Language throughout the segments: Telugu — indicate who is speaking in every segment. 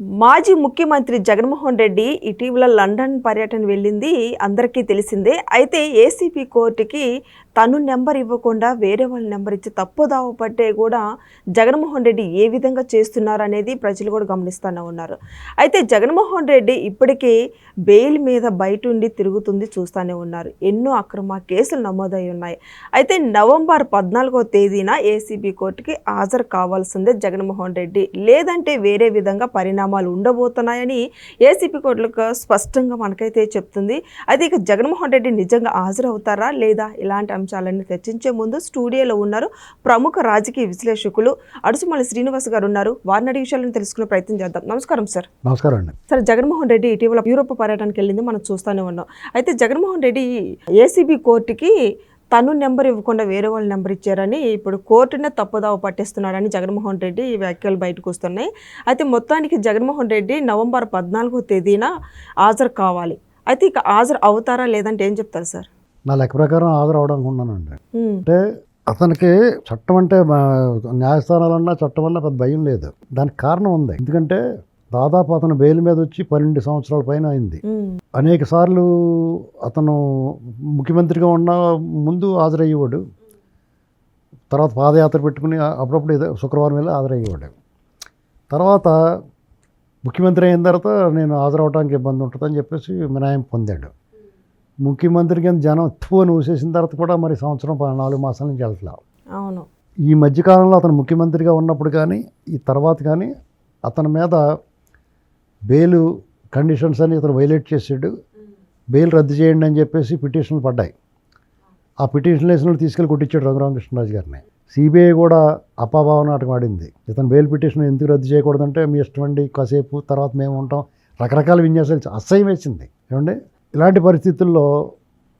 Speaker 1: మాజీ ముఖ్యమంత్రి జగన్మోహన్ రెడ్డి ఇటీవల లండన్ పర్యటన వెళ్ళింది అందరికీ తెలిసిందే. అయితే ఏసీపీ కోర్టుకి తను నెంబర్ ఇవ్వకుండా వేరే వాళ్ళ నెంబర్ ఇచ్చి తప్పుదావ పట్టే కూడా జగన్మోహన్ రెడ్డి ఏ విధంగా చేస్తున్నారు అనేది ప్రజలు కూడా గమనిస్తూనే ఉన్నారు. అయితే జగన్మోహన్ రెడ్డి ఇప్పటికీ బెయిల్ మీద బయట ఉండి తిరుగుతుంది చూస్తూనే ఉన్నారు. ఎన్నో అక్రమ కేసులు నమోదై ఉన్నాయి. అయితే నవంబర్ పద్నాలుగో తేదీన ఏసీబీ కోర్టుకి హాజరు కావాల్సిందే జగన్మోహన్ రెడ్డి. లేదంటే వేరే విధంగా పరిణామాలు ఉండబోతున్నాయని ఏసీపీ కోర్టులకు స్పష్టంగా మనకైతే చెప్తుంది. అయితే ఇక జగన్మోహన్ రెడ్డి నిజంగా హాజరవుతారా లేదా ఇలాంటి అంశాలన్నీ చర్చించే ముందు స్టూడియోలో ఉన్నారు ప్రముఖ రాజకీయ విశ్లేషకులు అడుసుమల్లి శ్రీనివాస్ గారు ఉన్నారు. వారిని అడిగే విషయాలను తెలుసుకునే ప్రయత్నం చేద్దాం. నమస్కారం సార్.
Speaker 2: నమస్కారం అండి.
Speaker 1: సార్ జగన్మోహన్ రెడ్డి ఇటీవల యూరోప్ పర్యటనకి వెళ్ళింది మనం చూస్తూనే ఉన్నాం. అయితే జగన్మోహన్ రెడ్డి ఏసీబీ కోర్టుకి తను నెంబర్ ఇవ్వకుండా వేరే వాళ్ళ నెంబర్ ఇచ్చారని ఇప్పుడు కోర్టునే తప్పుదావ పట్టిస్తున్నాడని జగన్మోహన్ రెడ్డి ఈ వ్యాఖ్యలు బయటకు వస్తున్నాయి. అయితే మొత్తానికి జగన్మోహన్ రెడ్డి నవంబర్ పద్నాలుగో తేదీన హాజరు కావాలి. అయితే ఇక హాజరు అవుతారా లేదంటే ఏం చెప్తారు సార్?
Speaker 2: నా లెక్క ప్రకారం హాజరు అవడానికి ఉన్నానండి
Speaker 1: ఉమ్,
Speaker 2: అంటే అతనికి చట్టం అంటే న్యాయస్థానాలన్నా చట్టం వల్ల పెద్ద భయం లేదు. దానికి కారణం ఉంది. ఎందుకంటే దాదాపు అతను బెయిల్ మీద వచ్చి పన్నెండు సంవత్సరాల పైన అయింది. అనేక సార్లు అతను ముఖ్యమంత్రిగా ఉన్న ముందు హాజరయ్యేవాడు. తర్వాత పాదయాత్ర పెట్టుకుని అప్పుడప్పుడు శుక్రవారం వెళ్ళి హాజరయ్యేవాడు. తర్వాత ముఖ్యమంత్రి అయిన తర్వాత నేను హాజరవడానికి ఇబ్బంది ఉంటుందని చెప్పేసి మినాయింపు పొందాడు. ముఖ్యమంత్రి కింద జనం ఎక్కువ ఊసేసిన తర్వాత కూడా మరి సంవత్సరం నాలుగు మాసాల నుంచి వెళ్తలా.
Speaker 1: అవును.
Speaker 2: ఈ మధ్యకాలంలో అతను ముఖ్యమంత్రిగా ఉన్నప్పుడు కానీ ఈ తర్వాత కానీ అతని మీద బెయిల్ కండిషన్స్ అని ఇతను వైలేట్ చేసాడు బెయిల్ రద్దు చేయండి అని చెప్పేసి పిటిషన్లు పడ్డాయి. ఆ పిటిషన్ వేసిన తీసుకెళ్ళి కొట్టించాడు రఘురామకృష్ణరాజు గారిని. సిబిఐ కూడా అపాభావ నాటకం ఆడింది. ఇతను బెయిల్ పిటిషన్ ఎందుకు రద్దు చేయకూడదంటే మీ ఇష్టం అండి కాసేపు తర్వాత మేము ఉంటాం. రకరకాల విన్యాసాలు అసహ్యం వేసింది. ఏమండి? ఇలాంటి పరిస్థితుల్లో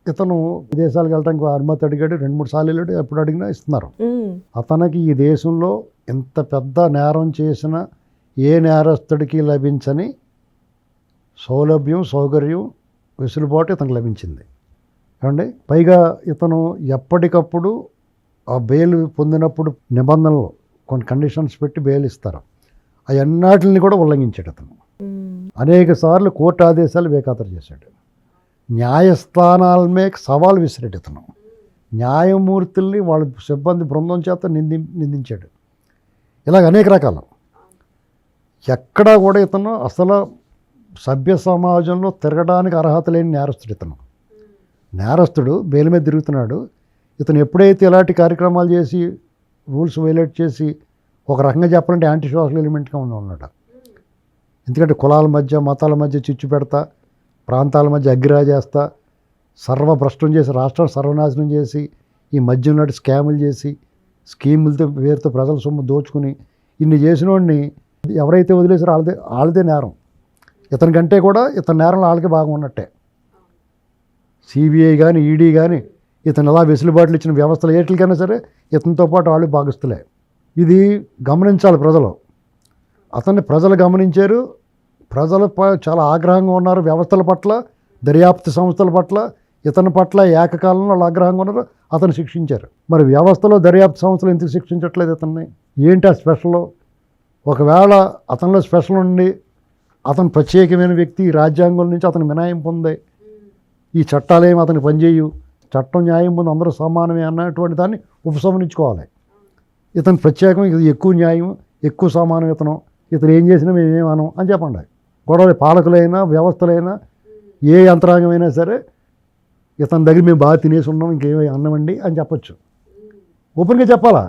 Speaker 2: ఇతను విదేశాలకు వెళ్ళడానికి అనుమతి అడిగాడు. రెండు మూడు సార్లు వెళ్ళాడు. ఎప్పుడు అడిగినా ఇస్తున్నారు. అతనికి ఈ దేశంలో ఎంత పెద్ద నేరం చేసిన ఏ నేరస్తుడికి లభించని సౌలభ్యం సౌకర్యం వెసులుబాటు ఇతనికి లభించింది. ఏమండి? పైగా ఇతను ఎప్పటికప్పుడు ఆ బెయిల్ పొందినప్పుడు నిబంధనలు కొన్ని కండిషన్స్ పెట్టి బెయిల్ ఇస్తారు. అవన్నిటిని కూడా ఉల్లంఘించాడు అతను. అనేక సార్లు కోర్టు ఆదేశాలు బేఖాతరు చేశాడు. న్యాయస్థానాలమే సవాల్ విసిరాడు ఇతను. న్యాయమూర్తుల్ని వాళ్ళ సిబ్బంది బృందం చేత నింది నిందించాడు. ఇలాగ అనేక రకాలు. ఎక్కడా కూడా ఇతను అసలు సభ్య సమాజంలో తిరగడానికి అర్హత లేని నేరస్తుడు ఇతను. నేరస్తుడు బెయిల్ మీద తిరుగుతున్నాడు. ఇతను ఎప్పుడైతే ఇలాంటి కార్యక్రమాలు చేసి రూల్స్ వైలేట్ చేసి ఒక రకంగా చెప్పాలంటే యాంటీ సోషల్ ఎలిమెంట్గా ఉన్నాడు. ఎందుకంటే కులాల మధ్య మతాల మధ్య చిచ్చు పెడతా ప్రాంతాల మధ్య అగ్గిరా చేస్తా సర్వభ్రష్టం చేసి రాష్ట్రం సర్వనాశనం చేసి ఈ మధ్య ఉన్నట్టు స్కాములు చేసి స్కీములతో పేరుతో ప్రజల సొమ్ము దోచుకుని ఇన్ని చేసిన వాడిని ఎవరైతే వదిలేసారో వాళ్ళదే వాళ్ళదే నేరం. ఇతని కంటే కూడా ఇతని నేరంలో వాళ్ళకి బాగా ఉన్నట్టే. సిబిఐ కానీ ఈడీ కానీ ఇతను ఎలా వెసులుబాట్లు ఇచ్చిన వ్యవస్థలు ఏట్లకైనా సరే ఇతనితో పాటు వాళ్ళు భాగస్తులే ఇది గమనించాలి ప్రజలు. అతన్ని ప్రజలు గమనించారు. ప్రజలు ప- చాలా ఆగ్రహంగా ఉన్నారు వ్యవస్థల పట్ల దర్యాప్తు సంస్థల పట్ల. ఇతని పట్ల ఏకకాలంలో వాళ్ళు ఆగ్రహంగా ఉన్నారు. అతను శిక్షించారు. మరి వ్యవస్థలో దర్యాప్తు సంస్థలు ఎందుకు శిక్షించట్లేదు ఇతన్ని? ఏంటి ఆ స్పెషల్? ఒకవేళ అతనిలో స్పెషల్ ఉండి అతను ప్రత్యేకమైన వ్యక్తి ఈ రాజ్యాంగం నుంచి అతను మినాయింపు ఉంది ఈ చట్టాలు ఏమి అతనికి పనిచేయు చట్టం న్యాయం పొంది అందరూ సమానమే అన్నటువంటి దాన్ని ఉపసంహరించుకోవాలి. ఇతను ప్రత్యేకం ఇది ఎక్కువ న్యాయం ఎక్కువ సమానం ఇతను. ఇతను ఏం చేసినా మేమేమనం అని చెప్పండి. గొడవ పాలకులైనా వ్యవస్థలైనా ఏ యంత్రాంగమైనా సరే ఇతని దగ్గర మేము బాగా తినేసి ఉన్నాం ఇంకేమీ అన్నమండి అని చెప్పొచ్చు. ఓపెన్గా చెప్పాలా?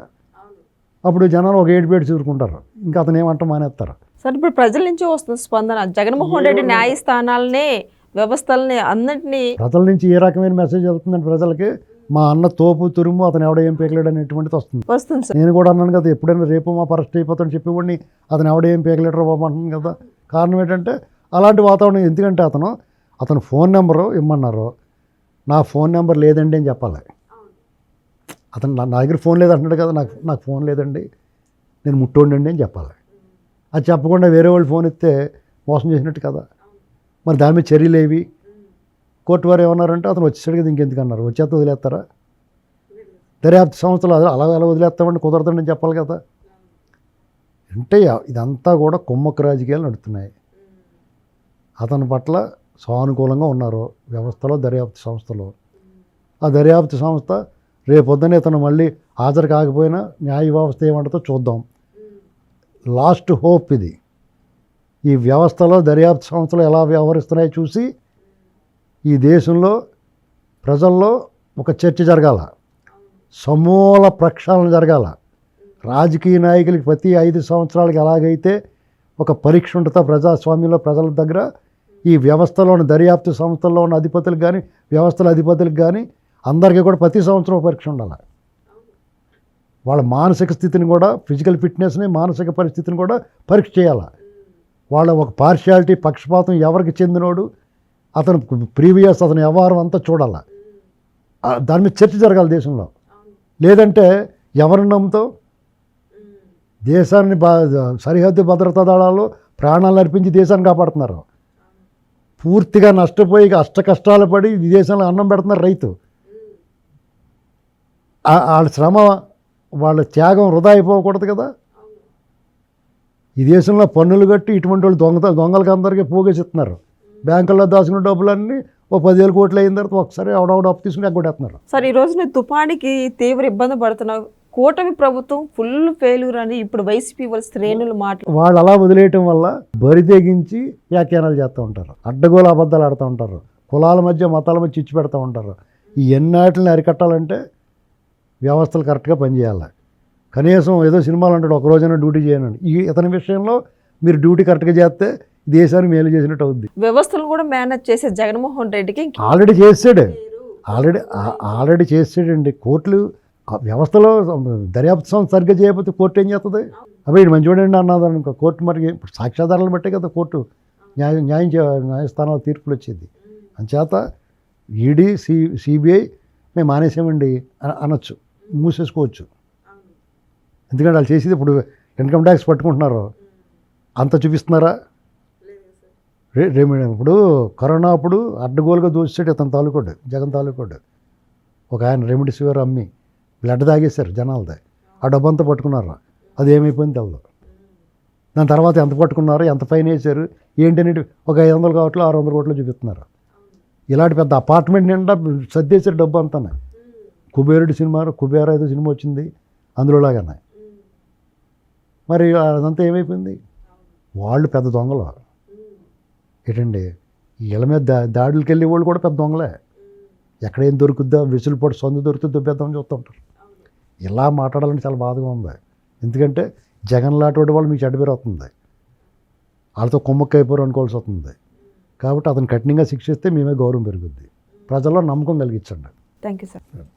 Speaker 2: అప్పుడు జనాలు ఒక ఏడు పేడు చూరుకుంటారు ఇంకా అతను ఏమంటాం మానేస్తారు.
Speaker 1: సార్ ఇప్పుడు ప్రజల నుంచి వస్తున్న స్పందన. జగన్మోహన్ రెడ్డి న్యాయస్థానాలనే వ్యవస్థల్ని అన్నింటినీ
Speaker 2: ప్రజల నుంచి ఏ రకమైన మెసేజ్ వెళ్తుందంటే ప్రజలకి? మా అన్న తోపు తురుము అతను ఎవడ ఏం పేకలేడు అనేటువంటిది వస్తుంది.
Speaker 1: వస్తుంది సార్.
Speaker 2: నేను కూడా అన్నాను కదా ఎప్పుడైనా రేపు మా అరెస్ట్ అయిపోతాను చెప్పేవాడిని అతను ఎవడ ఏం పేకలేటరో బాబు అంటున్నాను కదా. కారణం ఏంటంటే అలాంటి వాతావరణం ఎందుకంటే అతను అతను ఫోన్ నెంబరు ఇమ్మన్నారు. నా ఫోన్ నెంబర్ లేదండి అని చెప్పాలి. అతను నా నా దగ్గర ఫోన్ లేదంటున్నాడు కదా నాకు నాకు ఫోన్ లేదండి. నేను ముట్టోండండి అని చెప్పాలి. అది చెప్పకుండా వేరే వాళ్ళు ఫోన్ ఇస్తే మోసం చేసినట్టు కదా. మరి దాని మీద చర్యలు ఏవి? కోర్టు వారు ఏమన్నారంటే అతను వచ్చేసాడు కదా ఇంకెందుకు అన్నారు. వచ్చేస్తే వదిలేస్తారా? దర్యాప్తు సంస్థలు అదే అలా ఎలా వదిలేస్తామండి కుదరదండి అని చెప్పాలి కదా. అంటే ఇదంతా కూడా కుమ్మక్క రాజకీయాలు నడుస్తున్నాయి అతని పట్ల సానుకూలంగా ఉన్నారు వ్యవస్థలో దర్యాప్తు సంస్థలో. ఆ దర్యాప్తు సంస్థ రేపొద్దున ఇతను మళ్ళీ హాజరు కాకపోయినా న్యాయ వ్యవస్థ ఏమంటుందో చూద్దాం. లాస్ట్ హోప్ ఇది. ఈ వ్యవస్థలో దర్యాప్తు సంస్థలు ఎలా వ్యవహరిస్తున్నాయో చూసి ఈ దేశంలో ప్రజల్లో ఒక చర్చ జరగాల. సమూల ప్రక్షాళన జరగాల. రాజకీయ నాయకులకి ప్రతి ఐదు సంవత్సరాలకి ఎలాగైతే ఒక పరీక్ష ఉంటుందో ప్రజాస్వామ్యంలో ప్రజల దగ్గర ఈ వ్యవస్థలో ఉన్న దర్యాప్తు సంస్థల్లో ఉన్న అధిపతులకు కానీ వ్యవస్థల అధిపతులకు కానీ అందరికీ కూడా ప్రతి సంవత్సరం పరీక్ష ఉండాలి. వాళ్ళ మానసిక స్థితిని కూడా ఫిజికల్ ఫిట్నెస్ని మానసిక పరిస్థితిని కూడా పరీక్ష చేయాలి? వాళ్ళ ఒక పార్షియాలిటీ పక్షపాతం ఎవరికి చెందినోడు? అతను ప్రీవియస్ అతని వ్యవహారం అంతా చూడాలి? దాని మీద చర్చ జరగాలి దేశంలో. లేదంటే ఎవరిని నమ్ముతావు? దేశాన్ని సరిహద్దు భద్రతా దళాలు ప్రాణాలు అర్పించి దేశాన్ని కాపాడుతున్నారు. పూర్తిగా నష్టపోయి అష్ట కష్టాలు పడి విదేశాల్లో అన్నం పెడుతున్నారు రైతు. వాళ్ళ శ్రమ వాళ్ళ త్యాగం వృధా అయిపోకూడదు కదా. ఈ దేశంలో పన్నులు కట్టి ఇటువంటి వాళ్ళు దొంగ దొంగలకి అందరికీ పోగేసిస్తున్నారు. బ్యాంకుల్లో దాచుకున్న డబ్బులన్నీ ఓ పదివేల కోట్లు అయిన తర్వాత ఒకసారి ఆవిడవిడ అప్పు తీసుకుని ఎగ్గొట్టేస్తున్నారు.
Speaker 1: సార్ ఈ రోజున తుఫానికి తీవ్ర ఇబ్బంది పడుతున్న కూటమి ప్రభుత్వం ఫుల్ ఫెయిల్యూర్ అని ఇప్పుడు వైసీపీ వాళ్ళ శ్రేణులు మాటలు
Speaker 2: వాళ్ళు అలా వదిలేయటం వల్ల బరి తెగించి వ్యాఖ్యానాలు చేస్తూ ఉంటారు. అడ్డగోల అబద్ధాలు ఆడుతూ ఉంటారు. కులాల మధ్య మతాల మధ్య చిచ్చు పెడతా ఉంటారు. ఈ ఎన్నాటిని అరికట్టాలంటే వ్యవస్థలు కరెక్ట్గా పనిచేయాలి. కనీసం ఏదో సినిమాలు అంటాడు ఒక రోజైనా డ్యూటీ చేయనండి ఈ ఇతని విషయంలో మీరు డ్యూటీ కరెక్ట్గా చేస్తే దేశానికి మేలు చేసినట్టు అవుద్ది.
Speaker 1: వ్యవస్థలు కూడా మేనేజ్ చేసే జగన్మోహన్ రెడ్డికి ఇంక
Speaker 2: ఆల్రెడీ చేసాడు. ఆల్రెడీ ఆల్రెడీ చేసాడండి. కోర్టులు ఆ వ్యవస్థలో దర్యాప్తు సంస్థ సరిగ్గా చేయకపోతే కోర్టు ఏం చేస్తుంది అవి మంచివాడండి అన్నది అనుకో కోర్టు మరి సాక్ష్యాధారాలను బట్టే కదా కోర్టు న్యాయం న్యాయం చే- న్యాయస్థానాల తీర్పులు వచ్చేది. అంచేత ఈడీ సి సిబిఐ మేము మానేసామండి అన- అనొచ్చు. మూసేసుకోవచ్చు. ఎందుకంటే వాళ్ళు చేసేది ఇప్పుడు ఇన్కమ్ ట్యాక్స్ పట్టుకుంటున్నారు. అంత చూపిస్తున్నారా? రే ఇప్పుడు కరోనా అప్పుడు అడ్డగోలుగా దోచేసాడు అతని తాలూకోడు జగన్ తాలూకోడు. ఒక ఆయన రెమిడిసివిర్ అమ్మి బ్లడ్ తాగేశారు జనాలది. ఆ డబ్బంతా పట్టుకున్నారు. అది ఏమైపోయింది తెలదు. దాని తర్వాత ఎంత పట్టుకున్నారు ఎంత ఫైన్ వేశారు ఏంటనేది ఒక ఐదు వందల కోట్లు ఆరు వందల కోట్లు చూపిస్తున్నారు. ఇలాంటి పెద్ద అపార్ట్మెంట్ నిండా సర్దేశారు డబ్బు అంతా కుబేరుడి సినిమా కుబేర ఏదో సినిమా వచ్చింది అందులో లాగానే మరి అదంతా ఏమైపోయింది? వాళ్ళు పెద్ద దొంగలు. ఏంటండి? వీళ్ళ మీద దా దాడులకి వెళ్ళే వాళ్ళు కూడా పెద్ద దొంగలే. ఎక్కడ ఏం దొరుకుద్దా విసులుపాటు సందు దొరికితే దుబ్బేద్దామని చూస్తూ ఉంటారు. ఇలా మాట్లాడాలంటే చాలా బాధగా ఉంది. ఎందుకంటే జగన్ లాంటి వాళ్ళు మీకు చెడ్డ పేరు అవుతుంది వాళ్ళతో కుమ్మక్కైపోరు అనుకోవాల్సి వస్తుంది. కాబట్టి అతను కఠినంగా శిక్షిస్తే మేమే గౌరవం పెరుగుద్ది. ప్రజల్లో నమ్మకం కలిగించండి.
Speaker 1: Thank you sir